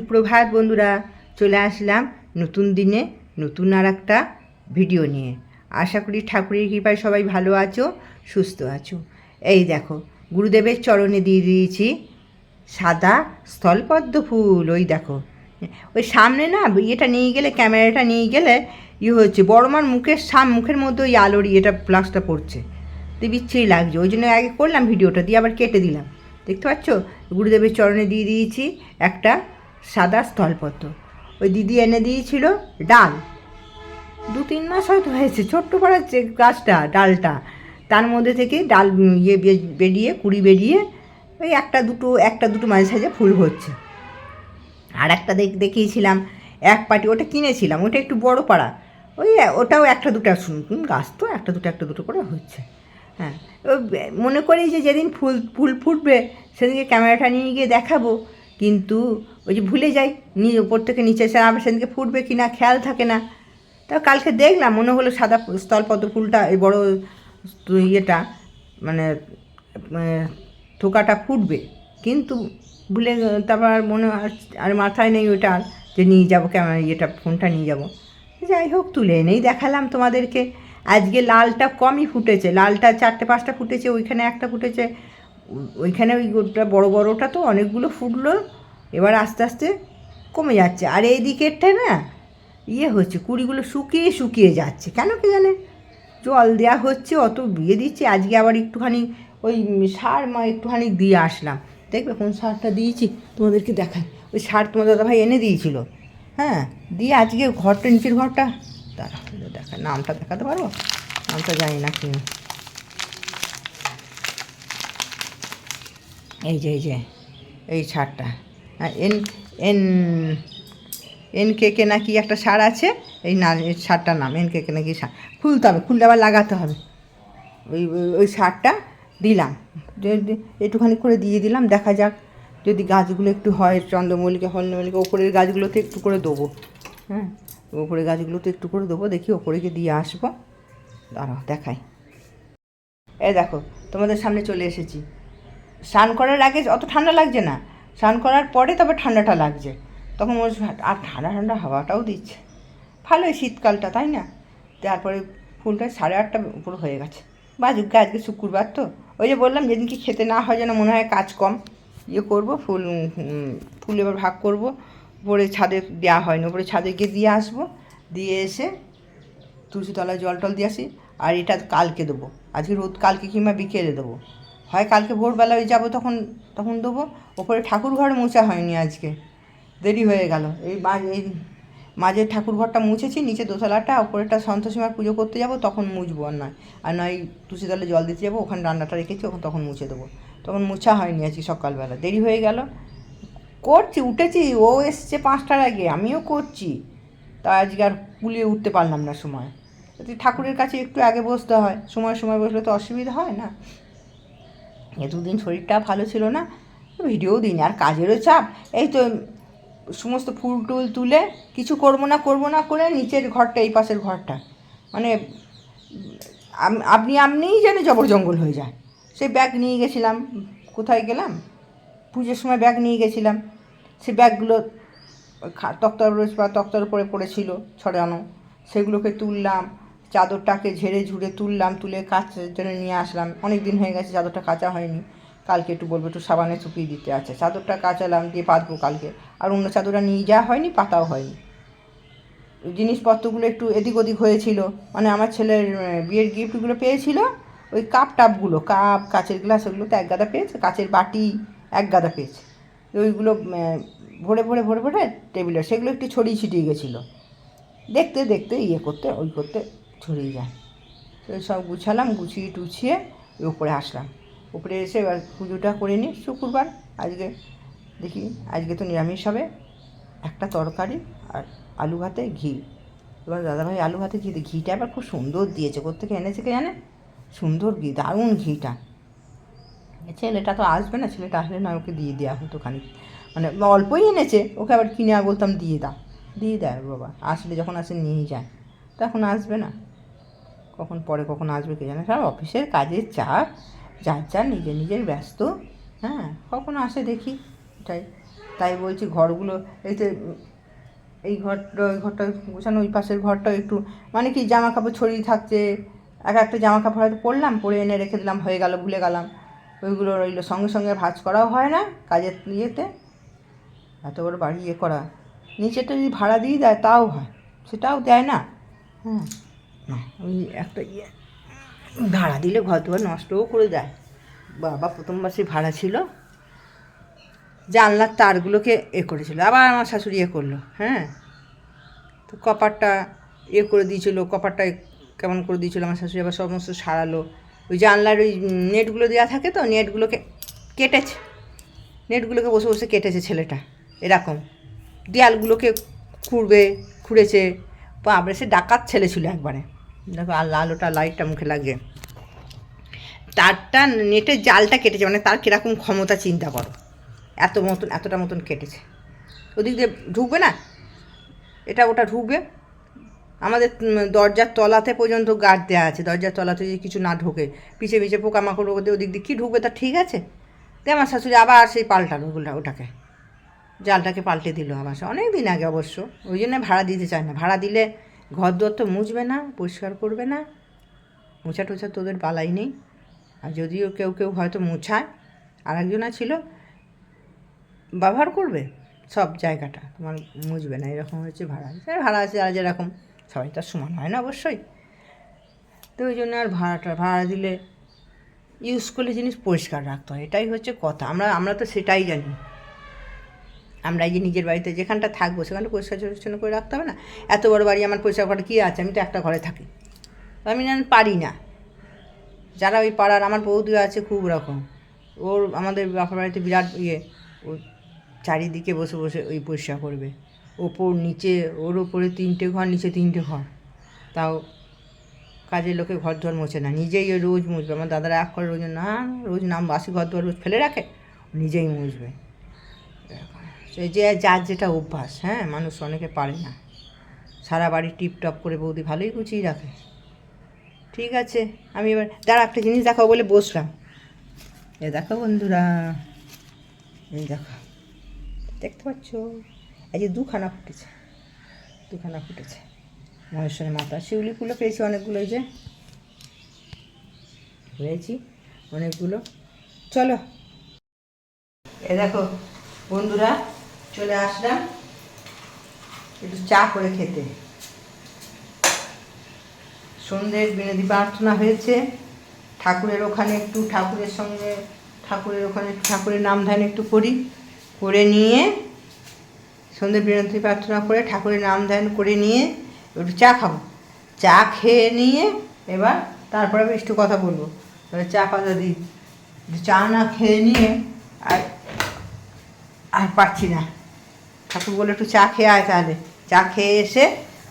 সুপ্রভাত বন্ধুরা, চলে আসলাম নতুন দিনে নতুন আর একটা ভিডিও নিয়ে। আশা করি ঠাকুরের কৃপায় সবাই ভালো আছো, সুস্থ আছো। এই দেখো, গুরুদেবের চরণে দিয়ে দিয়েছি সাদা স্থলপদ্ম ফুল, ওই দেখো। ওই সামনে না, ইয়েটা নিয়ে গেলে, ক্যামেরাটা নিয়ে গেলে ইয়ে হচ্ছে বড়মার মুখের সাম, মুখের মধ্যে ওই আলোর ইয়েটা প্লাসটা পড়ছে। তো বিচ্ছিরি লাগছে, ওই জন্য আগে করলাম ভিডিওটা, দিয়ে আবার কেটে দিলাম। দেখতে পাচ্ছ? গুরুদেবের চরণে দিয়ে দিয়েছি একটা সাদা স্থলপত্র ওই দিদি এনে দিয়েছিল ডাল। দু তিন মাস হয়তো হয়েছে, ছোট্ট পাড়ার যে গাছটা, ডালটা, তার মধ্যে থেকে ডাল ইয়ে বেরিয়ে, কুড়ি বেরিয়ে ওই একটা দুটো একটা দুটো মাঝে সাঝে ফুল হচ্ছে। আর একটা দেখ, দেখিয়েছিলাম এক পাটি, ওটা কিনেছিলাম, ওটা একটু বড় পাড়া। ওই ওটাও একটা দুটো শুন গাছ তো, একটা দুটো একটা দুটো করে হচ্ছে। হ্যাঁ মনে করি যে যেদিন ফুল ফুল ফুটবে, সেদিনকে ক্যামেরাটা নিয়ে গিয়ে দেখাবো। কিন্তু ওই যে ভুলে যাই, নিয়ে ওপর থেকে নিচে এসে আবার সেদিনকে ফুটবে কি না, খেয়াল থাকে না। তা কালকে দেখলাম, মনে হলো সাদা স্থলপদ্ম ফুলটা, এই বড় ইয়েটা মানে মানে থোকাটা ফুটবে। কিন্তু ভুলে তারপর মনে আর- মাথায় নেই ওটা আর, যে নিয়ে যাব ক্যামেরা ইয়েটা, ফোনটা নিয়ে যাব। যাই হোক, তুলে এনেই দেখালাম তোমাদেরকে। আজকে লালটা কমই ফুটেছে, লালটা চারটে পাঁচটা ফুটেছে, ওইখানে একটা ফুটেছে। ওইখানে ওই বড় বড়টা তো অনেকগুলো ফুটলো। এবার আস্তে আস্তে কমে যাচ্ছে। আর এই দিকেরটা না ইয়ে হচ্ছে, কুড়িগুলো শুকিয়ে শুকিয়ে যাচ্ছে। কেন কে জানে? জল দেওয়া হচ্ছে, অত বিয়ে দিচ্ছে। আজকে আবার একটুখানি ওই সার মা একটুখানি দিয়ে আসলাম। দেখবে কোন সারটা দিয়েছি? তোমাদেরকে দেখাই। ওই সার তোমার দাদাভাই এনে দিয়েছিল। হ্যাঁ দিয়ে আজকে ঘরটা, নিচের ঘরটা। দাঁড়া দেখা, নামটা দেখাতে পারব? নামটা জানি না কি। এই যে এই যে, এই সারটা। N N N K K নাকি একটা সার আছে, এই না সারটার নাম এন কে কে নাকি সার। খুলতে হবে, খুললে আবার লাগাতে হবে। ওই, ওই- ওই সারটা দিলাম। একটুখানি করে দিয়ে দিলাম, দেখা যাক যদি গাছগুলো একটু হয়, চন্দ্রমল্লিকা হলমল্লিকা ওপরের গাছগুলোতে একটু করে দেবো। হ্যাঁ ওপরের গাছগুলোতে একটু করে দেবো, দেখি ওপরে গিয়ে দিয়ে আসব। দাঁড়াও, দেখাই। এ দেখো, তোমাদের সামনে চলে এসেছি। স্নান করার আগে অত ঠান্ডা লাগছে না? স্নান করার পরে তবে ঠান্ডাটা লাগছে। তখন মনে আর ঠান্ডা ঠান্ডা হাওয়াটাও দিচ্ছে। ভালোই শীতকালটা, তাই না? তারপরে ফুলটা সাড়ে আটটা উপর হয়ে গেছে। বাজুক আজকে শুক্রবার তো। ওই যে বললাম, যেদিনকে খেতে না হয় যেন মনে হয় কাজ কম। ইয়ে করব, ফুল ফুল এবার ভাগ করব। উপরে ছাদে দেওয়া হয় না উপরে ছাদে গিয়ে দিয়ে আসব। দিয়ে এসে তুলসী তলায় জল টল দিয়ে আসি। আর এটা কালকে দেবো। আজকে রোদ, কালকে কিংবা বিকেলে দেবো। হয় কালকে ভোরবেলায় যাব তখন তখন দেবো। ওপরে ঠাকুর ঘর মোছা হয়নি আজকে। দেরি হয়ে গেল। এই এই মাঝের ঠাকুর ঘরটা মুছেছি নিচে দোতলাটা ওপরেটা সন্তোষীমার পুজো করতে যাব, তখন মুছবো আর নয়। আর নয়, তুলসী তলে জল দিতে যাব, ওখানে রান্নাটা রেখেছি, ওখানে তখন মুছে দেবো। তখন মুছা হয়নি আজকে সকালবেলা। দেরি হয়ে গেল। করছি, উঠেছি, ও এসছে পাঁচটার আগে, আমিও করছি। তা আজকে আর কুলিয়ে উঠতে পারলাম না সময়। ঠাকুরের কাছে একটু আগে বসতে হয়, সময় সময় বসলে তো অসুবিধা হয় না। এ শরীরটা ভালো ছিল না। ভিডিও দিন আর কাজেরও চাপ। এই তো সমস্ত ফুল টুল তুলে কিছু করব না করব না করে নিচের ঘরটা, এই পাশের ঘরটা। মানে আপনি আপনিই যেন জবর জঙ্গল হয়ে যায়। সেই ব্যাগ নিয়ে গেছিলাম, কোথায় গেলাম? পুজোর সময় ব্যাগ নিয়ে গেছিলাম। সে ব্যাগগুলো তক্তার বা তক্তার উপরে পড়েছিল ছড়ানো। সেগুলোকে তুললাম, চাদরটাকে ঝেড়ে ঝুড়ে তুললাম, তুলে কাচার জন্য নিয়ে আসলাম। অনেক দিন হয়ে গেছে, চাদরটা কাঁচা হয়নি। কালকে একটু বলব, একটু সাবানে শুকিয়ে দিতে আছে। চাদরটা কাচালাম দিয়ে পাতবো কালকে। আর অন্য চাদরটা নিয়ে যাওয়া হয়নি, পাতাও হয়নি। জিনিসপত্রগুলো একটু এদিক ওদিক হয়েছিল। মানে আমার ছেলের বিয়ের গিফটগুলো পেয়েছিল। ওই কাপ টাপগুলো, কাপ, কাচের গ্লাস, ওগুলো তো এক গাদা পেয়েছে। কাচের বাটি এক গাদা পেয়েছে। ওইগুলো ভরে ভরে ভরে ভরে টেবিলে, সেগুলো একটু ছড়িয়ে ছিটিয়ে গেছিল। দেখতে দেখতে ইয়ে করতে, ওই করতে ছড়িয়ে যায়। সব গুছালাম, গুছিয়ে টুছিয়ে ওই উপরে আসলাম। উপরে এসে এবার পুজোটা করে নিই শুক্রবার, আজকে দেখি, আজকে তো নিরামিষ হবে। একটা তরকারি আর আলু ভাতে ঘি। এবার দাদাভাই আলু ভাতে ঘি ঘিটা আবার খুব সুন্দর দিয়েছে কোথেকে এনেছে কে জানে? সুন্দর ঘি, দারুণ ঘিটা। ছেলেটা তো আসবে না, ছেলেটা আসলে না, ওকে দিয়ে দেওয়া হতো খানিক। মানে অল্পই এনেছে, ওকে আবার কিনে বলতাম দিয়ে দাও। দিয়ে দেয় বাবা, আসলে যখন আসে নিয়েই যায়। তখন আসবে না। কখন পরে কখন আসবে কে জানে, সব অফিসের কাজের চাপ। যার যার নিজের নিজের ব্যস্ত। হ্যাঁ কখন আসে দেখি এটাই। তাই বলছি ঘরগুলো এই যে এই ঘরটা ওই ঘরটা গোছানো ওই পাশের ঘরটা একটু মানে কি জামা কাপড় ছড়িয়ে থাকছে এক একটা জামা কাপড় হয়তো পরলাম পরে এনে রেখে দিলাম হয়ে গেল ভুলে গেলাম। ওইগুলো রইল সঙ্গে সঙ্গে ভাজ করাও হয় না কাজের ইয়েতে। এত বড় বাড়ি ইয়ে করা। নিচেটা যদি ভাড়া দিয়ে দেয় তাও হয় সেটাও দেয় না। হ্যাঁ ওই একটা ইয়ে। ভাড়া দিলে ঘর দুয়ার নষ্টও করে দেয়। বাবা প্রথম মাসে ভাড়া ছিল। জানলার তারগুলোকে এ করেছিল। আবার আমার শাশুড়ি এ করল হ্যাঁ? তো কপারটা এ করে দিয়েছিল কপারটা কেমন করে দিয়েছিল আমার শাশুড়ি, আবার সমস্ত সারালো। ওই জানলার ওই নেটগুলো দেওয়া থাকে তো, নেটগুলোকে কেটেছে। নেটগুলোকে বসে বসে কেটেছে ছেলেটা, এরকম। দেয়ালগুলোকে খুঁড়বে, খুঁড়েছে। বাবরে সে ডাকাত ছেলে ছিল একবারে। দেখো, আর লাল ওটা লাইটটা মুখে লাগে তারটা নেটের জালটা কেটেছে মানে তার কীরকম ক্ষমতা চিন্তা করো। এত মতন, এতটা মতন কেটেছে। ওদিক দিয়ে ঢুকবে না? এটা ওটা ঢুকবে। আমাদের দরজার তলাতে পর্যন্ত গার্ড দেওয়া আছে। দরজার তলাতে যদি কিছু না ঢোকে, পিছে পিছে পোকামাকড় ওদের ওদিক দিয়ে কী ঢুকবে তা ঠিক আছে? দিয়ে আমার শাশুড়ি আবার সেই পাল্টালো ওগুলো, ওটাকে। জালটাকে পাল্টে দিল আবার সে। অনেক দিন আগে অবশ্য, ওই জন্য ভাড়া দিতে চায় না। ভাড়া দিলে ঘর দুয়ার তো মুছবে না, পরিষ্কার করবে না। মোছা টোছা তোদের বালাই নেই। আর যদিও কেউ কেউ হয়তো মোছায় আর একজনা ছিল, ব্যবহার করবে সব জায়গাটা। তোমার মুছবে না, এরকম হচ্ছে ভাড়া। সে ভাড়া আছে, আর যেরকম সবাই তো আর সমান হয় না অবশ্যই। তো ওই জন্য আর ভাড়াটা, ভাড়া দিলে ইউজ করলে জিনিস পরিষ্কার রাখতে হয়। এটাই হচ্ছে কথা। আমরা আমরা তো সেটাই জানি। আমরা এই যে নিজের বাড়িতে যেখানটা থাকব, সেখানটা পরিষ্কার পরিচ্ছন্ন করে রাখতে হবে না? এত বড় বাড়ি, আমার পরিষ্কার করা কী আছে? আমি তো একটা ঘরে থাকি। আমি না পারি না। যারা ওই পাড়ার, আমার বৌদি আছে খুব রকম। ওর, আমাদের বাপের বাড়িতে বিরাট ইয়ে। ও চারিদিকে বসে বসে ওই পরিষ্কার করবে। ওপর, নিচে, ওর ওপরে তিনটে ঘর, নিচে তিনটে ঘর। তাও কাজের লোকে ঘর দুয়ার মোছে না। নিজেই রোজ মুছবে। আমার দাদারা এক করে রোজ না, রোজ নাম বাসি ঘর দুয়ার রোজ ফেলে রাখে, নিজেই মুছবে। যে যার যেটা অভ্যাস হ্যাঁ মানুষ অনেকে পারে না। সারা বাড়ি টিপটপ করে বৌদি ভালোই গুছিয়ে রাখে। ঠিক আছে, আমি এবার, দাঁড়া, একটা জিনিস দেখাবো বলে বসলাম। এ দেখো বন্ধুরা, এই দেখো, দেখতে পাচ্ছ? এই যে দুখানা ফুটেছে দুখানা ফুটেছে। মহেশ্বরের মাথা, শিউলি ফুলও পেয়েছি অনেকগুলো, এই যে। পেয়েছি অনেকগুলো। চলো। এ দেখো বন্ধুরা চলে আসলাম। একটু চা করে খেতে। সন্ধ্যের বিনতি প্রার্থনা হয়েছে। ঠাকুরের ওখানে একটু ঠাকুরের সঙ্গে, ঠাকুরের ওখানে ঠাকুরের নাম ধ্যান একটু করি, করে নিয়ে সন্ধ্যে বিনতি প্রার্থনা করে ঠাকুরের নাম ধ্যান করে নিয়ে একটু চা খাব। চা খেয়ে নিয়ে এবার তারপরে আমি একটু কথা বলব। তাহলে চা পাতা দিই। চা না খেয়ে নিয়ে আর আর পাচ্ছি না। ঠাকুর বলে একটু চা খেয়ে আয় তাহলে। চা খেয়ে এসে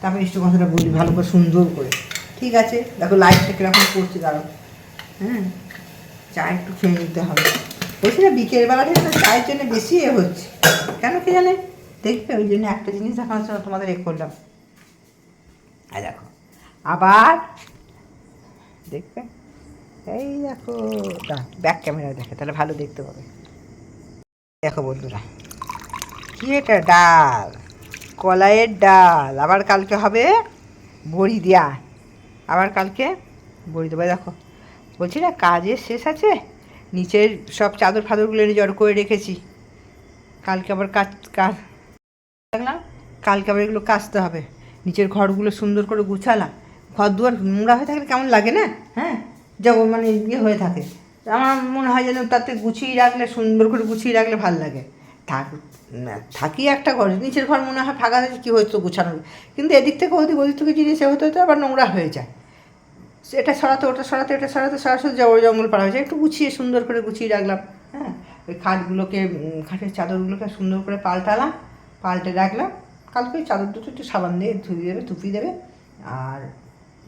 তারপরে একটু কথাটা বলি ভালো করে, সুন্দর করে। ঠিক আছে? দেখো লাইটটা কীরকম করছে দাঁড়ো হ্যাঁ? চা একটু খেয়ে নিতে হবে। বলছি না, বিকেলবেলা থেকে না চায়ের জন্য বেশি এ হচ্ছে। কেন কি জানে? দেখবে, ওই জন্য একটা জিনিস দেখানোর জন্য তোমাদের এ করলাম। আর দেখো, আবার দেখবে? এই দেখো ব্যাক ক্যামেরা দেখে, তাহলে ভালো দেখতে পাবে। দেখো বন্ধুরা কি এটা ডাল, কলাইয়ের ডাল। আবার কালকে হবে বড়ি দেয়া। আবার কালকে বড়ি দেবো। দেখো, বলছি না, কাজের শেষ আছে? নিচের সব চাদর ফাদরগুলো জড় করে রেখেছি। কালকে আবার কাজ কাজ। দেখলাম, কালকে আবার এগুলো কাচতে হবে। নিচের ঘরগুলো সুন্দর করে গুছালাম। ঘর দুয়ার নোংরা হয়ে থাকলে কেমন লাগে না? হ্যাঁ? যাব মানে ইয়ে হয়ে থাকে। আমার মনে হয় যেন তাতে গুছিয়ে রাখলে, সুন্দর করে গুছিয়ে রাখলে ভালো লাগে। থাক থাকি একটা ঘরে, নিচের ঘর মনে হয় ফাঁকা হয়েছে কী হয়তো গুছানো। কিন্তু এদিক থেকে ওদিক ওদিক থেকে জিনিস হতে হতে আবার নোংরা হয়ে যায়। এটা সরাতে, ওটা সরাতে, এটা সরাতে সরাসরি জবর জঙ্গল পাড়া হয়েছে একটু গুছিয়ে সুন্দর করে গুছিয়ে রাখলাম হ্যাঁ? ওই খাটগুলোকে খাটের চাদরগুলোকে সুন্দর করে পাল্টালাম, পাল্টে রাখলাম। কালকে ওই চাদর দুটো একটু সাবান দিয়ে ধুয়ে দেবে টুপি দেবে। আর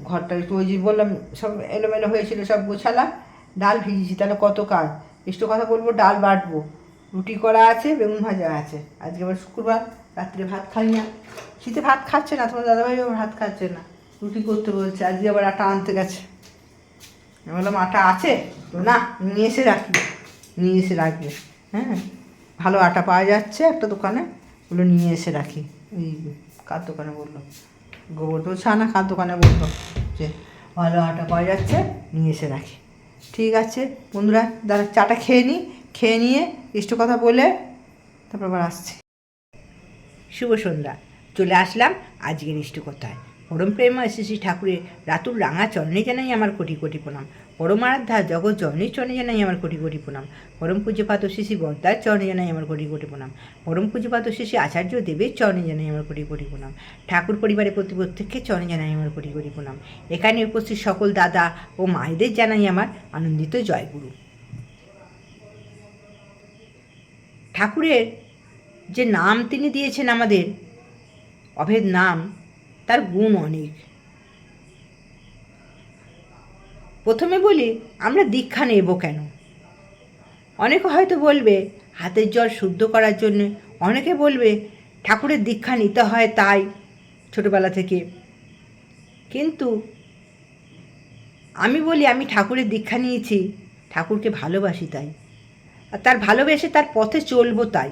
ঘরটা একটু ওই যে বললাম, সব এলোমেলো হয়েছিল, সব গোছালাম। ডাল ভিজিয়েছি, তাহলে কত কাজ? একটু কথা বলব, ডাল বাটবো। রুটি করা আছে, বেগুন ভাজা আছে। আজকে আবার শুক্রবার, রাত্রে ভাত খাই না। শীতে ভাত খাচ্ছে না, তোমার দাদাভাইও ভাত খাচ্ছে না। রুটি করতে বলছে, আজকে আবার আটা আনতে গেছে। আমি বললাম, আটা আছে? তো না, নিয়ে এসে রাখি। নিয়ে এসে রাখবে হ্যাঁ ভালো আটা পাওয়া যাচ্ছে একটা দোকানে, ওগুলো নিয়ে এসে রাখি। ওই কার দোকানে বলল? গোবর্ধন ছানা, কার দোকানে বলল? যে, ভালো আটা পাওয়া যাচ্ছে, নিয়ে এসে রাখি। ঠিক আছে, বন্ধুরা, দাদা, চাটা খেয়ে নিই খেয়ে নিয়ে ইষ্ট কথা বলে তারপর আবার আসছি। শুভ সন্ধ্যা। চলে আসলাম আজকের ইষ্টকথায় পরম প্রেম শ্রী ঠাকুরের রাতুর রাঙা চরণে জানাই আমার কোটি কোটি প্রণাম। পরমারাধ্যা জগৎ জননীর চরণে জানাই আমার কোটি কোটি প্রণাম। পরম পূজ্যপাত শিশি বর্দার চরণে জানাই আমার কোটি কোটি প্রণাম। পরম পূজ্যপাত শিশি আচার্য দেবের চরণে জানাই আমার কোটি কোটি প্রণাম। ঠাকুর পরিবারের প্রতি প্রত্যেককে চরণে জানাই আমার কোটি কোটি প্রণাম। এখানে উপস্থিত সকল দাদা ও মায়েদের জানাই আমার আনন্দিত জয়গুরু। ঠাকুরের যে নাম তিনি দিয়েছেন আমাদের, অভেদ নাম, তার গুণ অনেক। প্রথমে বলি, আমরা দীক্ষা নেব কেন? অনেকে হয়তো বলবে, হাতের জল শুদ্ধ করার জন্য। অনেকে বলবে, ঠাকুরের দীক্ষা নিতে হয় তাই ছোটোবেলা থেকে। কিন্তু আমি বলি, আমি ঠাকুরের দীক্ষা নিয়েছি, ঠাকুরকে ভালোবাসি তাই। আর তার ভালোবেসে তার পথে চলবো তাই।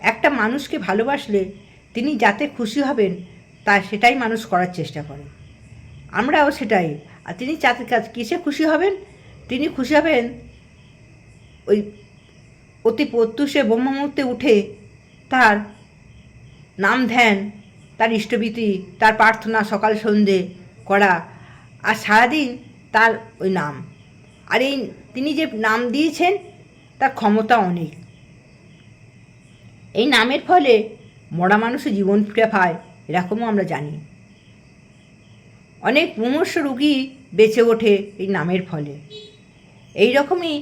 একটা মানুষকে ভালোবাসলে তিনি যাতে খুশি হবেন, তা সেটাই মানুষ করার চেষ্টা করে। আমরাও সেটাই। আর তিনি চাতে কাজ কিসে খুশি হবেন? তিনি খুশি হবেন ওই অতি প্রত্যুষে ব্রহ্ম মুহূর্তে উঠে তার নাম ধ্যান, তার ইষ্টভীতি, তার প্রার্থনা সকাল সন্ধে করা আর সারাদিন তার ওই নাম। আর এই তিনি যে নাম দিয়েছেন তার ক্ষমতা অনেক। এই নামের ফলে মরা মানুষও জীবন ফিরে পায় এরকমও আমরা জানি। অনেক মুমূর্ষ রুগী বেঁচে ওঠে এই নামের ফলে। এই রকমই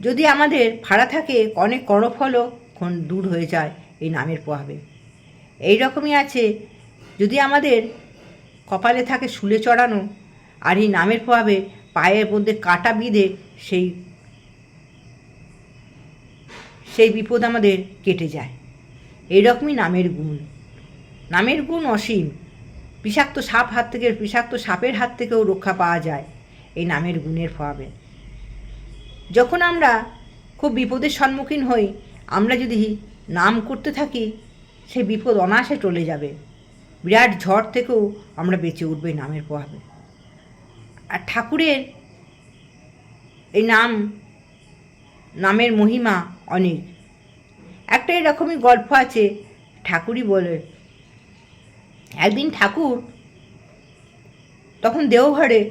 যদি আমাদের ফাড়া থাকে, অনেক করফলও ক্ষণ দূর হয়ে যায় এই নামের প্রভাবে। এই রকমই আছে যদি আমাদের কপালে থাকে শুলে চড়ানো, আর এই নামের প্রভাবে পায়ের মধ্যে কাটা বিঁধে সেই সেই বিপদ আমাদের কেটে যায়। এইরকমই নামের গুণ। নামের গুণ অসীম। বিষাক্ত সাপ হাত থেকে, বিষাক্ত সাপের হাত থেকেও রক্ষা পাওয়া যায় এই নামের গুণের প্রভাবে যখন আমরা খুব বিপদের সম্মুখীন হই, আমরা যদি নাম করতে থাকি, সেই বিপদ অনায়াসে চলে যাবে। বিরাট ঝড় থেকেও আমরা বেঁচে উঠবো নামের প্রভাবে আর ঠাকুরের এই নাম নামের মহিমা অনেক একটা এরকমই গল্প আছে, ঠাকুরই বলে। একদিন ঠাকুর তখন দেওঘরে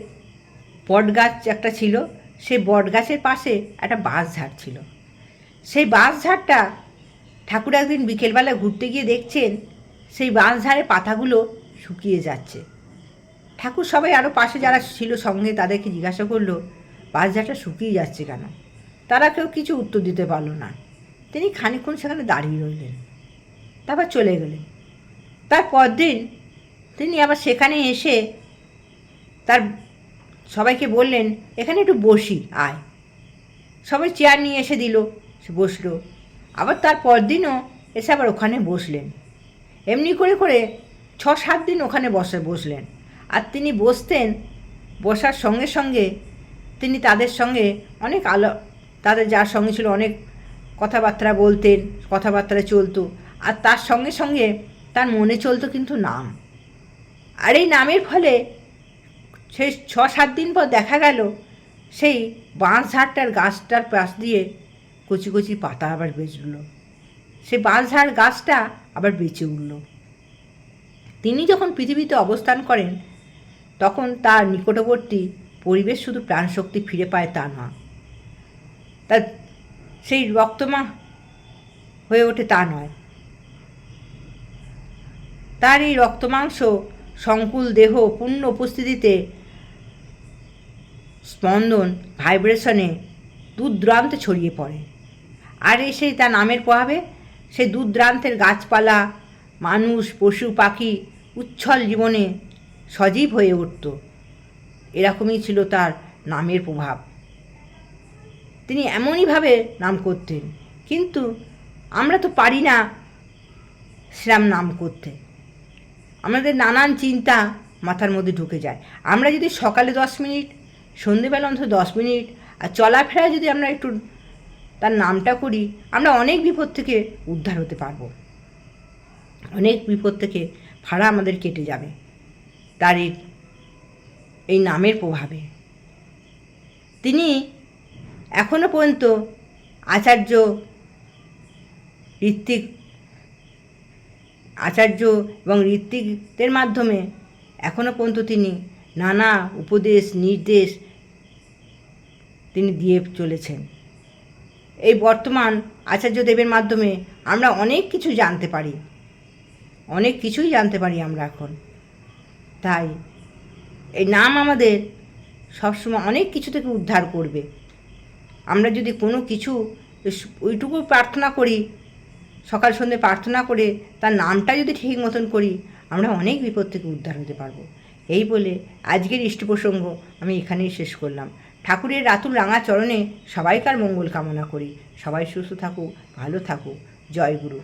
বট গাছ একটা ছিল, সেই বট গাছের পাশে একটা বাঁশ ঝাড় ছিল। সেই বাঁশ ঝাড়টা ঠাকুর একদিন বিকেলবেলা ঘুরতে গিয়ে দেখছেন, সেই বাঁশ ঝাড়ের পাতাগুলো শুকিয়ে যাচ্ছে। ঠাকুর সবাই আরও পাশে যারা ছিল সঙ্গে তাদেরকে জিজ্ঞাসা করল, বাঁশ ঝাড়টা শুকিয়ে যাচ্ছে কেন? তারা কেউ কিছু উত্তর দিতে পারল না। তিনি খানিক্ষণ সেখানে দাঁড়িয়ে রইলেন। তারপর চলে গেলেন। তার দিন তিনি আবার সেখানে এসে তার সবাইকে বললেন, এখানে একটু বসি, আয়। সবাই চেয়ার নিয়ে এসে দিল, সে বসল। আবার তার পরদিনও এসে আবার ওখানে বসলেন। এমনি করে করে ছ সাত দিন ওখানে বসে, বসলেন। আর তিনি বসতেন, বসার সঙ্গে সঙ্গে তিনি তাদের সঙ্গে অনেক আলো তাদের যার সঙ্গে ছিল অনেক কথাবার্তা বলতেন কথাবার্তা চলতো। আর তার সঙ্গে সঙ্গে তার মনে চলতো কিন্তু নাম। আর এই নামের ফলে সেই ছ সাত দিন পর দেখা গেল, সেই বাঁশ ঝাড়টার গাছটার পাশ দিয়ে কচি কচি পাতা আবার বেঁচে উঠল সেই বাঁশ ঝাড় গাছটা আবার বেঁচে উঠল। তিনি যখন পৃথিবীতে অবস্থান করেন, তখন তার নিকটবর্তী পরিবেশ শুধু প্রাণশক্তি ফিরে পায় তা না। তার সেই রক্তমা হয়ে ওঠে তা নয়। তার এই রক্তমাংস, সংকুল দেহ, পূর্ণ উপস্থিতিতে স্পন্দন, ভাইব্রেশনে দূরদূরান্তে ছড়িয়ে পড়ে। আর এসেই তার নামের প্রভাবে সেই দূরদূরান্তের গাছপালা, মানুষ, পশু, পাখি, উচ্ছল জীবনে সজীব হয়ে উঠত। এরকমই ছিল তার নামের প্রভাব। তিনি এমনইভাবে নাম করতেন। কিন্তু আমরা তো পারি না শ্রীরাম নাম করতে। আমাদের নানান চিন্তা মাথার মধ্যে ঢুকে যায়। আমরা যদি সকালে দশ মিনিট, সন্ধেবেলা অন্তত দশ মিনিট, আর চলাফেরায় যদি আমরা একটু তার নামটা করি, আমরা অনেক বিপদ থেকে উদ্ধার হতে পারব। অনেক বিপদ থেকে ভাড়া আমাদের কেটে যাবে। তার এই নামের প্রভাবে। তিনি এখনও পর্যন্ত আচার্য ঋত্বিক, আচার্য এবং ঋত্বিকদের মাধ্যমে এখনও পর্যন্ত তিনি নানা উপদেশ, নির্দেশ তিনি দিয়ে চলেছেন। এই বর্তমান আচার্য দেবের মাধ্যমে আমরা অনেক কিছু জানতে পারি। অনেক কিছুই জানতে পারি আমরা এখন। তাই এই নাম আমাদের সবসময় অনেক কিছু থেকে উদ্ধার করবে। আমরা যদি কোনো কিছু ওইটুকু প্রার্থনা করি, সকাল সন্ধ্যে প্রার্থনা করে, তার নামটা যদি ঠিক মতন করি, আমরা অনেক বিপদ থেকে উদ্ধার হতে পারব। এই বলে আজকের ইষ্ট প্রসঙ্গ আমি এখানেই শেষ করলাম। ঠাকুরের রাতুল রাঙা চরণে সবাইকার মঙ্গল কামনা করি। সবাই সুস্থ থাকুক, ভালো থাকুক। জয় গুরু।